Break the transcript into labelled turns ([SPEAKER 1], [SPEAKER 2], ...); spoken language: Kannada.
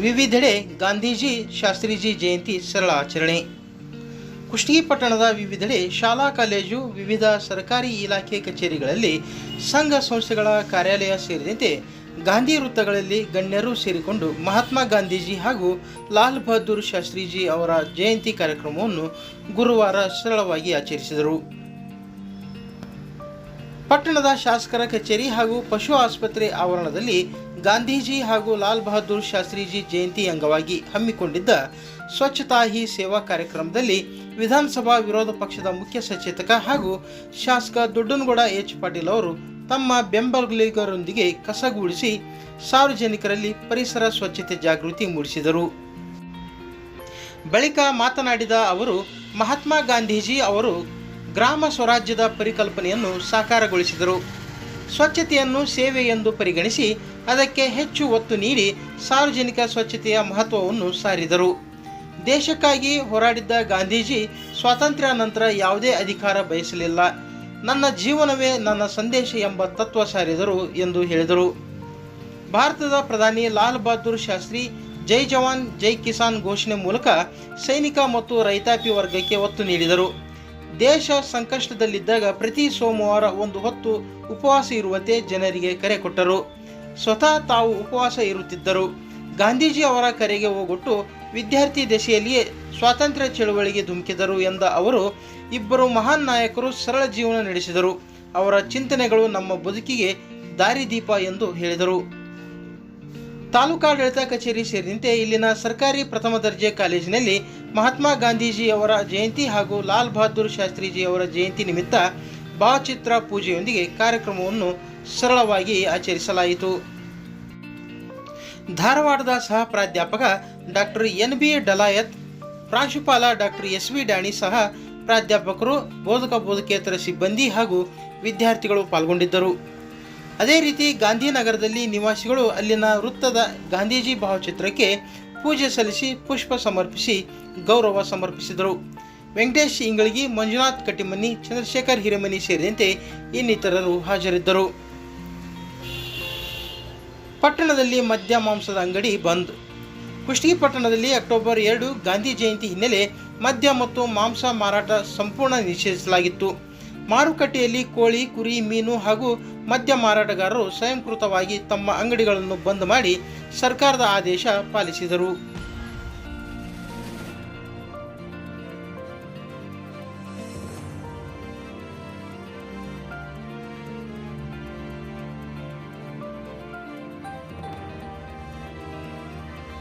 [SPEAKER 1] ವಿವಿಧೆಡೆ ಗಾಂಧೀಜಿ, ಶಾಸ್ತ್ರೀಜಿ ಜಯಂತಿ ಸರಳ ಆಚರಣೆ. ಕುಷ್ಟಗಿ ಪಟ್ಟಣದ ವಿವಿಧೆಡೆ ಶಾಲಾ, ಕಾಲೇಜು, ವಿವಿಧ ಸರ್ಕಾರಿ ಇಲಾಖೆ ಕಚೇರಿಗಳಲ್ಲಿ ಸಂಘ ಸಂಸ್ಥೆಗಳ ಕಾರ್ಯಾಲಯ ಸೇರಿದಂತೆ ಗಾಂಧಿ ವೃತ್ತಗಳಲ್ಲಿ ಗಣ್ಯರು ಸೇರಿಕೊಂಡು ಮಹಾತ್ಮ ಗಾಂಧೀಜಿ ಹಾಗೂ ಲಾಲ್ ಬಹದ್ದೂರ್ ಶಾಸ್ತ್ರೀಜಿ ಅವರ ಜಯಂತಿ ಕಾರ್ಯಕ್ರಮವನ್ನು ಗುರುವಾರ ಸರಳವಾಗಿ ಆಚರಿಸಿದರು. ಪಟ್ಟಣದ ಶಾಸಕರ ಕಚೇರಿ ಹಾಗೂ ಪಶು ಆಸ್ಪತ್ರೆ ಆವರಣದಲ್ಲಿ ಗಾಂಧೀಜಿ ಹಾಗೂ ಲಾಲ್ ಬಹದ್ದೂರ್ ಶಾಸ್ತ್ರೀಜಿ ಜಯಂತಿ ಅಂಗವಾಗಿ ಹಮ್ಮಿಕೊಂಡಿದ್ದ ಸ್ವಚ್ಛತಾ ಹಿ ಸೇವಾ ಕಾರ್ಯಕ್ರಮದಲ್ಲಿ ವಿಧಾನಸಭಾ ವಿರೋಧ ಪಕ್ಷದ ಮುಖ್ಯ ಸಚೇತಕ ಹಾಗೂ ಶಾಸಕ ದೊಡ್ಡನಗೌಡ ಎಚ್ ಪಾಟೀಲ್ ಅವರು ತಮ್ಮ ಬೆಂಬಲಿಗರೊಂದಿಗೆ ಕಸಗೂಡಿಸಿ ಸಾರ್ವಜನಿಕರಲ್ಲಿ ಪರಿಸರ ಸ್ವಚ್ಛತೆ ಜಾಗೃತಿ ಮೂಡಿಸಿದರು. ಬಳಿಕ ಮಾತನಾಡಿದ ಅವರು, ಮಹಾತ್ಮ ಗಾಂಧೀಜಿ ಅವರು ಗ್ರಾಮ ಸ್ವರಾಜ್ಯದ ಪರಿಕಲ್ಪನೆಯನ್ನು ಸಾಕಾರಗೊಳಿಸಿದರು. ಸ್ವಚ್ಛತೆಯನ್ನು ಸೇವೆ ಎಂದು ಪರಿಗಣಿಸಿ ಅದಕ್ಕೆ ಹೆಚ್ಚು ಒತ್ತು ನೀಡಿ ಸಾರ್ವಜನಿಕ ಸ್ವಚ್ಛತೆಯ ಮಹತ್ವವನ್ನು ಸಾರಿದರು. ದೇಶಕ್ಕಾಗಿ ಹೋರಾಡಿದ್ದ ಗಾಂಧೀಜಿ ಸ್ವಾತಂತ್ರ್ಯ ನಂತರ ಯಾವುದೇ ಅಧಿಕಾರ ಬಯಸಲಿಲ್ಲ. ನನ್ನ ಜೀವನವೇ ನನ್ನ ಸಂದೇಶ ಎಂಬ ತತ್ವ ಸಾರಿದರು ಎಂದು ಹೇಳಿದರು. ಭಾರತದ ಪ್ರಧಾನಿ ಲಾಲ್ ಬಹದ್ದೂರ್ ಶಾಸ್ತ್ರಿ ಜೈ ಜವಾನ್, ಜೈ ಕಿಸಾನ್ ಘೋಷಣೆ ಮೂಲಕ ಸೈನಿಕ ಮತ್ತು ರೈತಾಪಿ ವರ್ಗಕ್ಕೆ ಒತ್ತು ನೀಡಿದರು. ದೇಶ ಸಂಕಷ್ಟದಲ್ಲಿದ್ದಾಗ ಪ್ರತಿ ಸೋಮವಾರ ಒಂದು ಹೊತ್ತು ಉಪವಾಸ ಇರುವಂತೆ ಜನರಿಗೆ ಕರೆ ಕೊಟ್ಟರು. ಸ್ವತಃ ತಾವು ಉಪವಾಸ ಇರುತ್ತಿದ್ದರು. ಗಾಂಧೀಜಿ ಅವರ ಕರೆಗೆ ಹೋಗೊಟ್ಟು ವಿದ್ಯಾರ್ಥಿ ದೆಸೆಯಲ್ಲಿಯೇ ಸ್ವಾತಂತ್ರ್ಯ ಚಳುವಳಿಗೆ ಧುಮುಕಿದರು ಎಂದ ಅವರು, ಇಬ್ಬರು ಮಹಾನ್ ನಾಯಕರು ಸರಳ ಜೀವನ ನಡೆಸಿದರು. ಅವರ ಚಿಂತನೆಗಳು ನಮ್ಮ ಬದುಕಿಗೆ ದಾರಿದೀಪ ಎಂದು ಹೇಳಿದರು. ತಾಲೂಕಾಡಳಿತ ಕಚೇರಿ ಸೇರಿದಂತೆ ಇಲ್ಲಿನ ಸರ್ಕಾರಿ ಪ್ರಥಮ ದರ್ಜೆ ಕಾಲೇಜಿನಲ್ಲಿ ಮಹಾತ್ಮ ಗಾಂಧೀಜಿ ಅವರ ಜಯಂತಿ ಹಾಗೂ ಲಾಲ್ ಬಹದ್ದೂರ್ ಶಾಸ್ತ್ರೀಜಿ ಅವರ ಜಯಂತಿ ನಿಮಿತ್ತ ಭಾವಚಿತ್ರ ಪೂಜೆಯೊಂದಿಗೆ ಕಾರ್ಯಕ್ರಮವನ್ನು ಸರಳವಾಗಿ ಆಚರಿಸಲಾಯಿತು. ಧಾರವಾಡದ ಸಹ ಪ್ರಾಧ್ಯಾಪಕ ಡಾಕ್ಟರ್ ಎನ್ ಬಿ ಡಲಾಯತ್, ಪ್ರಾಂಶುಪಾಲ ಡಾಕ್ಟರ್ ಎಸ್ ವಿ ಡಾಣಿ ಸಹ ಪ್ರಾಧ್ಯಾಪಕರು, ಬೋಧಕ ಬೋಧಕೇತರ ಸಿಬ್ಬಂದಿ ಹಾಗೂ ವಿದ್ಯಾರ್ಥಿಗಳು ಪಾಲ್ಗೊಂಡಿದ್ದರು. ಅದೇ ರೀತಿ ಗಾಂಧಿನಗರದಲ್ಲಿ ನಿವಾಸಿಗಳು ಅಲ್ಲಿನ ವೃತ್ತದ ಗಾಂಧೀಜಿ ಭಾವಚಿತ್ರಕ್ಕೆ ಪೂಜೆ ಸಲ್ಲಿಸಿ ಪುಷ್ಪ ಸಮರ್ಪಿಸಿ ಗೌರವ ಸಮರ್ಪಿಸಿದರು. ವೆಂಕಟೇಶ್ ಇಂಗಳಗಿ ಮಂಜುನಾಥ್ ಕಟ್ಟಿಮನಿ ಚಂದ್ರಶೇಖರ್ ಹಿರೇಮನಿ ಸೇರಿದಂತೆ ಇನ್ನಿತರರು ಹಾಜರಿದ್ದರು. ಪಟ್ಟಣದಲ್ಲಿ ಮದ್ಯ ಮಾಂಸದ ಅಂಗಡಿ ಬಂದ್. ಕುಷ್ಟಗಿ ಪಟ್ಟಣದಲ್ಲಿ ಅಕ್ಟೋಬರ್ ಎರಡು ಗಾಂಧಿ ಜಯಂತಿ ಹಿನ್ನೆಲೆ ಮದ್ಯ ಮತ್ತು ಮಾಂಸ ಮಾರಾಟ ಸಂಪೂರ್ಣ ನಿಷೇಧಿಸಲಾಗಿತ್ತು. ಮಾರುಕಟ್ಟೆಯಲ್ಲಿ ಕೋಳಿ, ಕುರಿ, ಮೀನು ಹಾಗೂ ಮದ್ಯ ಮಾರಾಟಗಾರರು ಸ್ವಯಂಕೃತವಾಗಿ ತಮ್ಮ ಅಂಗಡಿಗಳನ್ನು ಬಂದ್ ಮಾಡಿ ಸರ್ಕಾರದ ಆದೇಶ ಪಾಲಿಸಿದರು.